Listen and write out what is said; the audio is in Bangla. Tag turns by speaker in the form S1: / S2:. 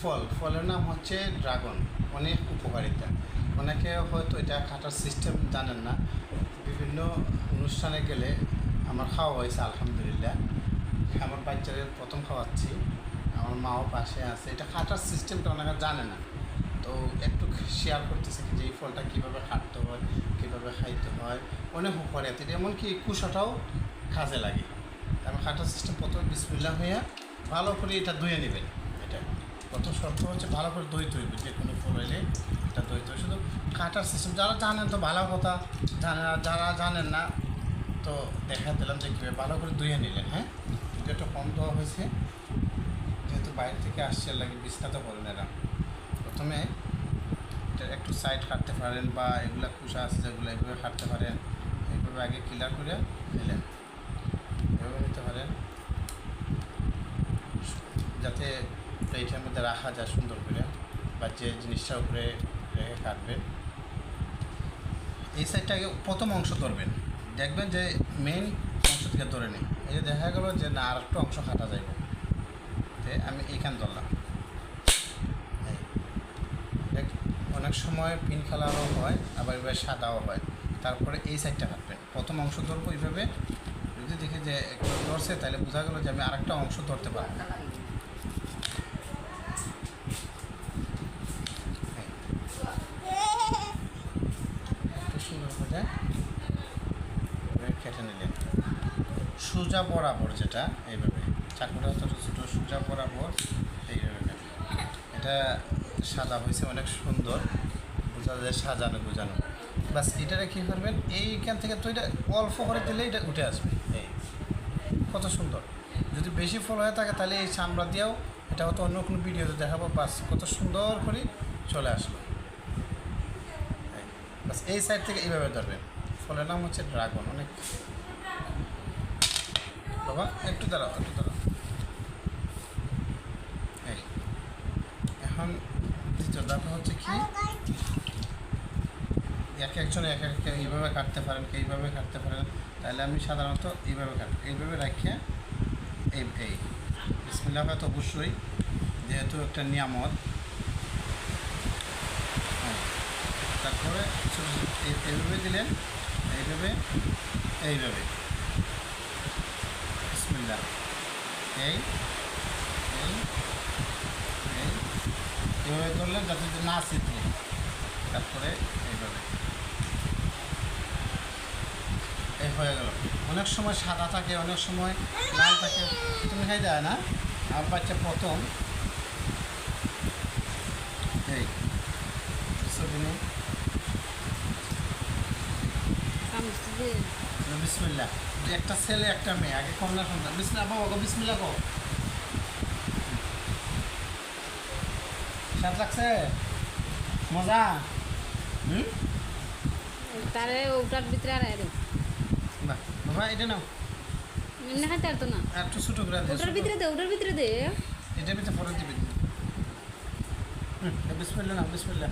S1: ফল, ফলের নাম হচ্ছে ড্রাগন, অনেক উপকারিতা। অনেকে হয়তো এটা খাটার সিস্টেম জানেন না। বিভিন্ন অনুষ্ঠানে গেলে আমার খাওয়া হয়েছে, আলহামদুলিল্লাহ। আমার বাচ্চাদের প্রথম খাওয়াচ্ছি, আমার মাও পাশে আছে। এটা খাটার সিস্টেমটা অনেকে জানে না। তো একটু শেয়ার করতেছে যে এই ফলটা কীভাবে খাটতে হয়, কীভাবে খাইতে হয়, অনেক উপকারিতা। এটা এমনকি কুশাটাও কাজে লাগে। তারপর খাটার সিস্টেম প্রথমে বিসমিল্লা হয়ে ভালো করে এটা ধুয়ে নেবেন, এটা। প্রথম শর্ত হচ্ছে ভালো করে দই হইবে যে কোনো ফল হইলে এটা দই হবে শুধু কাটার সিস্টেম যারা জানেন তো ভালো কথা আর যারা জানেন না, তো দেখা দিলাম যে কীভাবে ভালো করে ধুয়ে নিলেন হ্যাঁ? যেটা কম দেওয়া হয়েছে। যেহেতু বাইরে থেকে আসছে লাগে বিছনাতে করেন এরা। প্রথমে একটু সাইড কাটতে পারেন বা এগুলো কুসা আছে যেগুলো এভাবে কাটতে পারেন এইভাবে আগে ক্লিয়ার করে নিলেন। এভাবে নিতে পারেন। যাতে প্লেটের মধ্যে রাখা যায় সুন্দর করে, বা যে জিনিসটার উপরে রেখে কাটবেন এই সাইডটাকে প্রথম অংশ ধরবেন। দেখবেন যে মেইন অংশ থেকে ধরে নেই। এই যে দেখা গেলো যে না আর একটু অংশ কাটা যাইব তে আমি এইখান ধরলাম। অনেক সময় পিন কালারও হয়, আবার এবার সাদাও হয়। তারপরে এই সাইডটা কাটবেন। প্রথম অংশ ধরবো এইভাবে। যদি দেখি যে একটু ধরছে, তাহলে বোঝা গেলো যে আমি আরেকটা অংশ ধরতে পারব একটু সুন্দর করে এভাবে কেটে নিলেন সোজা বরাবর যেটা, এইভাবে। চাকুটা ছোটো ছোটো সোজা বরাবর এইভাবে। এটা সাদা হয়েছে, অনেক সুন্দর। বোঝা যায় সাজানো বোঝানো বাস এটারে কী করবেন, এইখান থেকে তো এটা অল্প করে দিলে এটা উঠে আসবে। এই। কত সুন্দর। যদি বেশি ফল হয়ে থাকে, তাহলে এই চামড়া দিয়েও এটা হয়তো অন্য কোনো ভিডিওতে দেখাবো। বাস কত সুন্দর করে চলে আসলো। বাস এই সাইড থেকে এইভাবে ধরবেন। ফলের নাম হচ্ছে ড্রাগন, অনেক বাবা, একটু দাঁড়াও একটু দাঁড়াও। এই, এখন দ্বিতীয় ধাপ হচ্ছে কি? এক একজন এক এক এইভাবে কাটতে পারেন, কে এইভাবে কাটতে পারেন, তাহলে আমি সাধারণত এইভাবে কাট, এইভাবে রাখিয়ে এই এই। বিসমিল্লাহ তো অবশ্যই, যেহেতু একটা নিয়ামত। হ্যাঁ। তারপরে ছোটো ছোটো এই- এইভাবে দিলেন, এইভাবে এইভাবে। বিসমিল্লাহ এই এই করলেন যাতে না শীতে তারপরে এইভাবে। এই হয়ে গেল। অনেক সময় সাদা থাকে, অনেক সময় লাল থাকে। তুমি খাই যায় না? আমার বাচ্চা প্রথম এই ছবি নেই বিসমিল্লা একটা ছেলে একটা মেয়ে। আগে কন্যা সন্তান বিসমিল্লা বাবা গো বিসমিল্লা গো স্বাদ লাগছে? মজা? হুম?
S2: তারে ওটার ভিতরে আর আরে
S1: বাহ বাবা এটা নাও।
S2: এমনি খাইতে পারতো না।
S1: আর একটু ছোটো করে দে
S2: ওটার ভিতরে দে ওটার ভিতরে দে।
S1: এটার ভিতরে পরে দিবি। হুম বিসমিল্লা না বিসমিল্লা